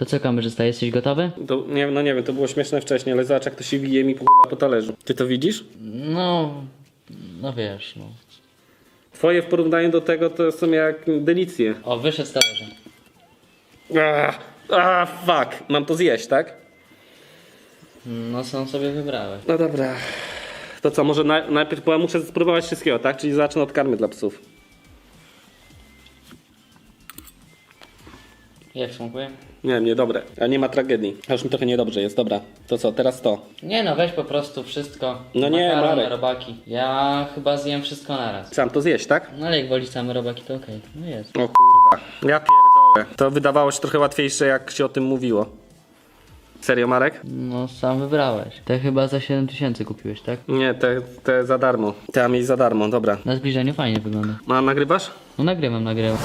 To co kamerzysta, jesteś gotowy? To, nie, no nie wiem, to było śmieszne wcześniej, ale zobacz jak to się wije mi po, talerzu. Ty to widzisz? No, no wiesz, no. Twoje w porównaniu do tego to są jak delicje. O, wyszedł z talerza. Ah, ah, fuck. Mam to zjeść, tak? No sam sobie wybrałeś. No dobra. To co, może na, najpierw, bo ja muszę spróbować wszystkiego, tak? Czyli zacznę od karmy dla psów. Jak smakuje? Nie niedobre. A nie ma tragedii. A już mi trochę niedobrze jest, dobra. To co, teraz to. Nie no, weź po prostu wszystko. No nie, Makarony, Marek. robaki. Ja chyba zjem wszystko naraz. Sam to zjeść, tak? No ale jak wolisz same robaki, to okej. No jest. O kurwa. Ja pierdolę. To wydawało się trochę łatwiejsze, jak się o tym mówiło. Serio, Marek? No sam wybrałeś. Te chyba za 7 tysięcy kupiłeś, tak? Nie, te, te za darmo. Te mieć za darmo, dobra. Na zbliżeniu fajnie wygląda. A nagrywasz? No nagrywam, nagrywam.